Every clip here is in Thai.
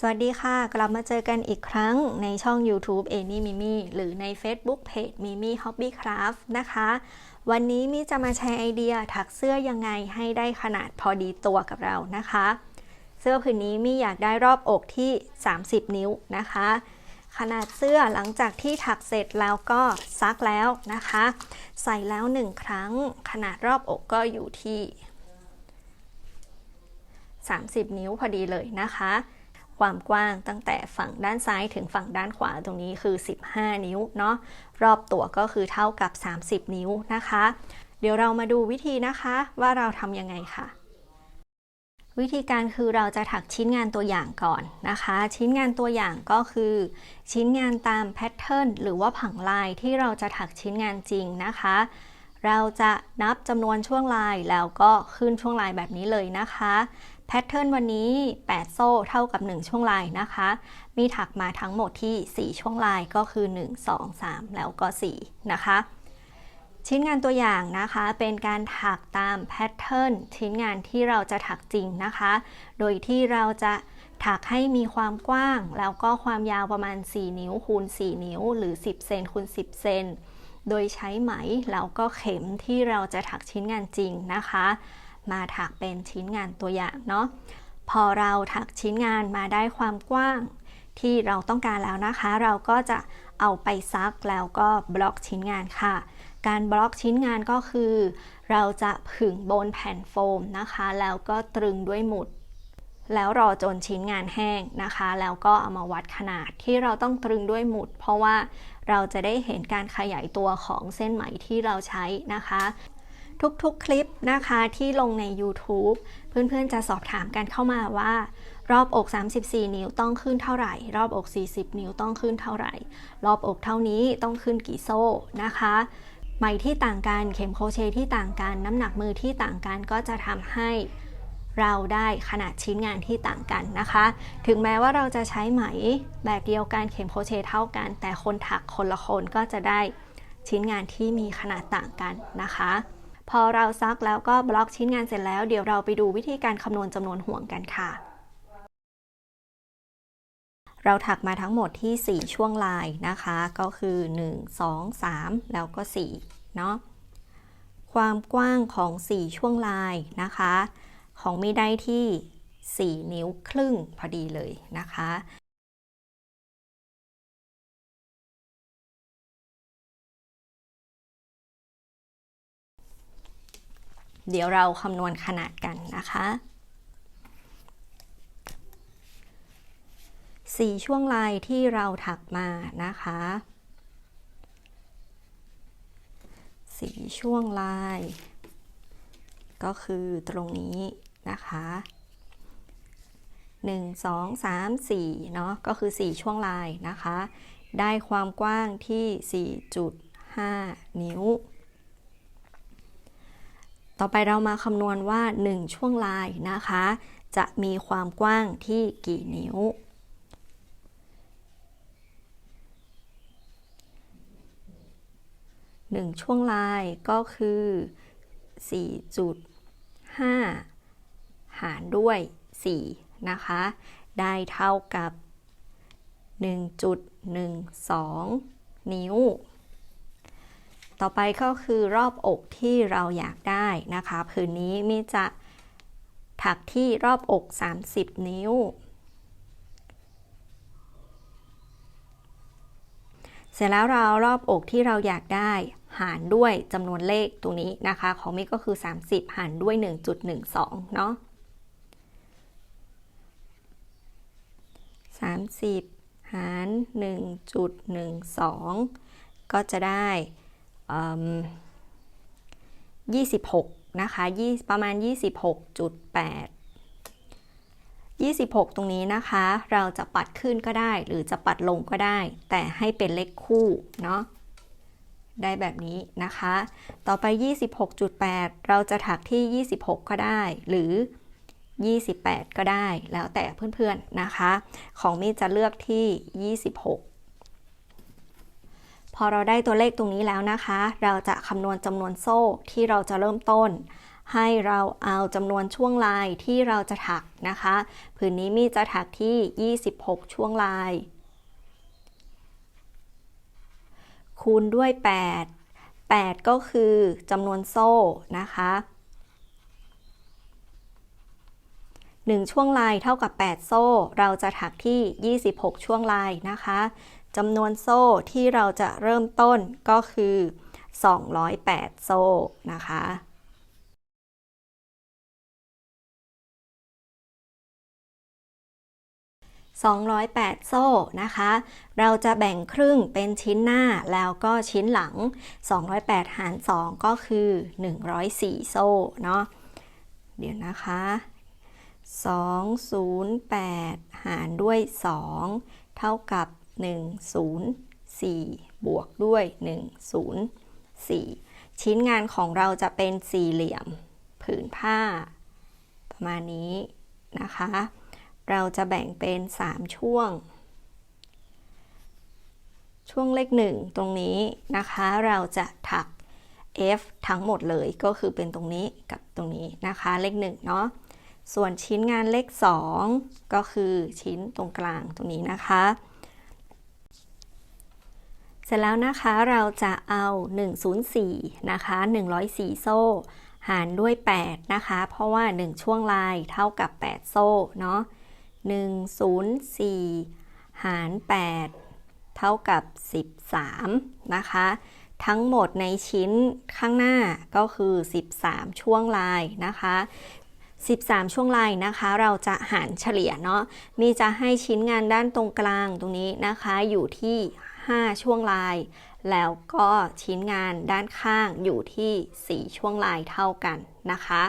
สวัสดีค่ะ กลับมาเจอกันอีกครั้งในช่อง YouTube a n y Mimi หรือใน Facebook Page Mimi Hobby Craft นะคะ วันนี้มิจะมาแชร์ไอเดียถักเสื้อยังไงให้ได้ขนาดพอดีตัวกับเรานะคะ เสื้อผืนนี้มิอยากได้รอบอกที่ 30 นิ้วนะคะ ขนาดเสื้อหลังจากที่ถักเสร็จแล้วก็ซักแล้วนะคะ ใส่แล้วหนึ่งครั้ง ขนาดรอบอกก็อยู่ที่ 30 นิ้วพอดีเลยนะคะ ความกว้างตั้งแต่ฝั่งด้านซ้ายถึงฝั่งด้านขวาตรงนี้คือ 15 นิ้วเนาะรอบตัวก็คือเท่ากับ 30 นิ้วนะคะ เดี๋ยวเรามาดูวิธีนะคะว่าเราทำยังไงค่ะ วิธีการคือเราจะถักชิ้นงานตัวอย่างก่อนนะคะ ชิ้นงานตัวอย่างก็คือ ชิ้นงานตามแพทเทิร์นหรือว่าผังลายที่เราจะถักชิ้นงานจริงนะคะเราจะนับจำนวนช่วงลายแล้วก็ขึ้นช่วงลายแบบนี้เลยนะคะ แพทเทิร์นวันนี้ 8 โซ่เท่ากับ 1 ช่วงลายนะคะ มีถักมาทั้งหมดที่ 4 ช่วงลายก็คือ 1 2 3 แล้วก็ 4 นะคะ ชิ้นงานตัวอย่างนะคะเป็นการถักตามแพทเทิร์นชิ้นงานที่เราจะถักจริงนะคะ โดยที่เราจะถักให้มีความกว้าง แล้วก็ความยาวประมาณ 4 นิ้วคูณ 4 นิ้ว หรือ 10 เซนคูณ 10 เซน โดยใช้ไหมแล้วก็เข็มที่เราจะถักชิ้นงานจริงนะคะ มาถักเป็นชิ้นงานตัวอย่างเนาะพอเราถักชิ้นงานมาได้ความกว้างที่เราต้องการแล้วนะคะ เราก็จะเอาไปซักแล้วก็บล็อกชิ้นงานค่ะ การบล็อกชิ้นงานก็คือ เราจะผึ่งบนแผ่นโฟมนะคะ แล้วก็ตรึงด้วยหมุด แล้วรอจนชิ้นงานแห้งนะคะ แล้วก็เอามาวัดขนาดที่เราต้องตรึงด้วยหมุด เพราะว่าเราจะได้เห็นการขยายตัวของเส้นไหมที่เราใช้นะคะ ทุกๆ คลิปนะคะที่ลงใน YouTube เพื่อนๆ จะสอบถามกันเข้ามาว่า รอบอก 34 นิ้วต้องขึ้นเท่าไหร่ รอบอก 40 นิ้วต้องขึ้นเท่าไหร่ รอบอกเท่านี้ต้องขึ้นกี่โซ่นะคะไหมที่ต่างกันเข็มโครเชต์ที่ต่างกัน น้ำหนักมือที่ต่างกันก็จะทำให้เราได้ขนาดชิ้นงานที่ต่างกันนะคะ ถึงแม้ว่าเราจะใช้ไหมแบบเดียวกันเข็มโครเชต์เท่ากัน แต่คนถักคนละคนก็จะได้ชิ้นงานที่มีขนาดต่างกันนะคะ พอเราซักแล้วก็บล็อกชิ้นงานเสร็จแล้ว เดี๋ยวเราไปดูวิธีการคำนวณจำนวนห่วงกันค่ะ เราถักมาทั้งหมดที่ 4 ช่วงลายนะคะ ก็คือ 1 2 3 แล้วก็4เนาะ ความกว้างของ 4 ช่วงลายนะคะ ของมีได้ที่ 4 นิ้วครึ่งพอดีเลยนะคะ เดี๋ยวเราคำนวณขนาดกันนะคะสี่ช่วงลายที่เราถักมานะคะสี่ช่วงลาย ก็คือตรงนี้นะคะ1 2 3 4เนาะก็คือ 4 ช่วงลายนะคะ ได้ความกว้างที่ 4.5 นิ้ว ต่อไปเรามาคำนวณว่า 1 ช่วงลายนะคะ จะมีความกว้างที่กี่นิ้ว 1 ช่วงลายก็คือ 4.5 หารด้วย 4 นะคะ ได้เท่ากับ 1.12 นิ้ว ต่อไปก็คือรอบอกที่เราอยากได้นะคะผืนนี้มีจะถักที่รอบอก 30 นิ้ว เสร็จแล้วเรารอบอกที่เราอยากได้หารด้วยจำนวนเลขตรงนี้นะคะ ของมิก็คือ 30 หารด้วย 1.12 เนาะ30 หาร 1.12 ก็จะได้ 26 นะคะประมาณ 26.8 26 ตรงนี้นะคะ เราจะปัดขึ้นก็ได้ หรือจะปัดลงก็ได้ แต่ให้เป็นเลขคู่เนาะได้แบบนี้นะคะ ต่อไป 26.8 เราจะถักที่ 26 ก็ได้ หรือ 28 ก็ได้ แล้วแต่เพื่อนๆนะคะ ของมีจะเลือกที่ 26 พอเราได้ตัวเลขตรงนี้แล้วนะคะ เราจะคำนวณจำนวนโซ่ที่เราจะเริ่มต้น ให้เราเอาจำนวนช่วงลายที่เราจะถักนะคะ ผืนนี้มีจะถักที่ 26 ช่วงลาย คูณด้วย 8 8 ก็คือจำนวนโซ่นะคะ1ช่วงลายเท่ากับ 8 โซ่ เราจะถักที่ 26 ช่วงลายนะคะ จำนวนโซ่ที่เราจะเริ่มต้นก็คือ 208 โซ่นะคะ208 โซ่นะคะ เราจะแบ่งครึ่งเป็นชิ้นหน้าแล้วก็ชิ้นหลัง 208 หาร 2 ก็คือ 104 โซ่เนาะ เดี๋ยวนะคะ 208 หารด้วย 2 เท่ากับ 104 บวกด้วย 104 ชิ้นงานของเราจะเป็นสี่เหลี่ยมผืนผ้า ประมาณนี้นะคะ เราจะแบ่งเป็น 3 ช่วง ช่วงเลขหนึ่งตรงนี้นะคะ เราจะถัก F ทั้งหมดเลยก็คือเป็นตรงนี้กับตรงนี้นะคะ เลขหนึ่งเนาะส่วนชิ้นงานเลข 2 ก็คือชิ้นตรงกลางตรงนี้นะคะ เสร็จแล้วนะคะเราจะเอา 104 นะคะ 104 โซ่ หารด้วย 8 นะคะ เพราะว่า 1 ช่วงลายเท่ากับ 8 โซ่เนาะ104 หาร 8 เท่ากับ 13 นะคะ ทั้งหมดในชิ้นข้างหน้าก็คือ 13 ช่วงลายนะคะ 13 ช่วงลายนะคะ เราจะหารเฉลี่ยเนาะมีจะให้ชิ้นงานด้านตรงกลางตรงนี้นะคะอยู่ที่ 5 ช่วงลาย แล้วก็ชิ้นงานด้านข้างอยู่ที่ 4 ช่วงลายเท่ากันนะคะ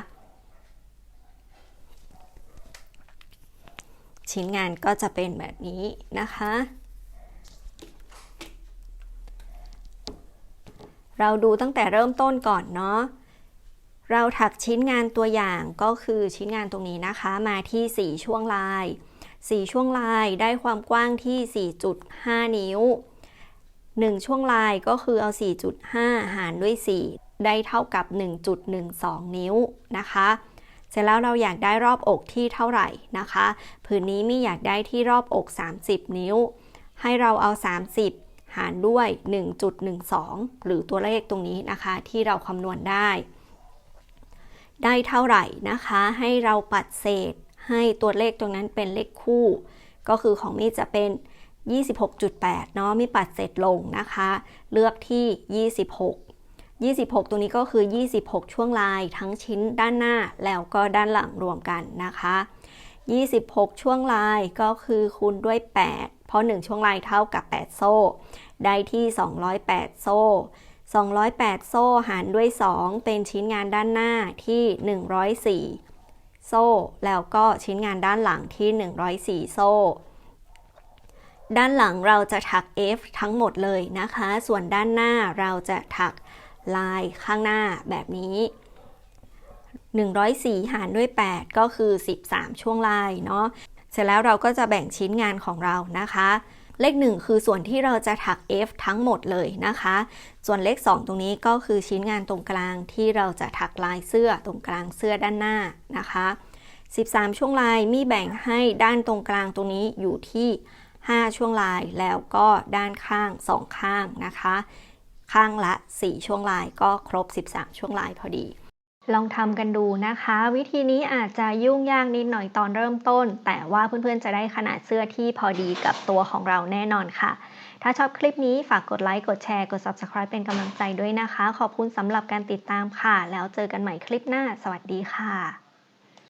ชิ้นงานก็จะเป็นแบบนี้นะคะ เราดูตั้งแต่เริ่มต้นก่อนเนาะเราถักชิ้นงานตัวอย่างก็คือชิ้นงานตรงนี้นะคะมาที่ 4 ช่วงลาย 4 ช่วงลายได้ความกว้างที่ 4.5 นิ้ว 1 ช่วงลายก็คือเอา 4.5 หารด้วย 4 ได้เท่ากับ 1.12 นิ้วนะคะ เสร็จแล้วเราอยากได้รอบอกที่เท่าไหร่นะคะ ผืนนี้มีอยากได้ที่รอบอก 30 นิ้ว ให้เราเอา 30 หารด้วย 1.12 หรือตัวเลขตรงนี้นะคะ ที่เราคำนวณได้ ได้เท่าไหร่นะคะ ให้เราปัดเศษให้ตัวเลขตรงนั้นเป็นเลขคู่ ก็คือของมีจะเป็น 26.8 เนาะมีปัดเศษลงนะคะ เลือกที่ 26 26 ตรงนี้ก็คือ 26 ช่วงลายทั้งชิ้นด้านหน้าแล้วก็ด้านหลังรวมกันนะคะ 26 ช่วงลายก็คือคูณด้วย 8 เพราะ 1 ช่วงลายเท่ากับ 8 โซ่ ได้ที่ 208 โซ่ 208 โซ่หารด้วย 2 เป็นชิ้นงานด้านหน้าที่ 104 โซ่ แล้วก็ชิ้นงานด้านหลังที่ 104 โซ่ ด้านหลังเราจะถัก F ทั้งหมดเลยนะคะ ส่วนด้านหน้าเราจะถักลายข้างหน้าแบบนี้ 104 หารด้วย 8 ก็คือ 13 ช่วงลายเนาะ เสร็จแล้วเราก็จะแบ่งชิ้นงานของเรานะคะ เลข 1 คือส่วนที่เราจะถัก F ทั้งหมดเลยนะคะ ส่วนเลข 2 ตรงนี้ก็คือชิ้นงานตรงกลางที่เราจะถักลายเสื้อตรงกลางเสื้อด้านหน้านะคะ 13 ช่วงลายมีแบ่งให้ด้านตรงกลางตรงนี้อยู่ที่ 5 ช่วงลายแล้วก็ด้านข้าง 2 ข้างนะคะ ข้างละ 4 ช่วงลายก็ครบ 13 ช่วงลายพอดี ลองทำกันดูนะคะ วิธีนี้อาจจะยุ่งยากนิดหน่อยตอนเริ่มต้น แต่ว่าเพื่อนๆจะได้ขนาดเสื้อที่พอดีกับตัวของเราแน่นอนค่ะ ถ้าชอบคลิปนี้ฝากกดไลค์กดแชร์กด Subscribe เป็นกำลังใจด้วยนะคะ ขอบคุณสำหรับการติดตามค่ะ แล้วเจอกันใหม่คลิปหน้า สวัสดีค่ะ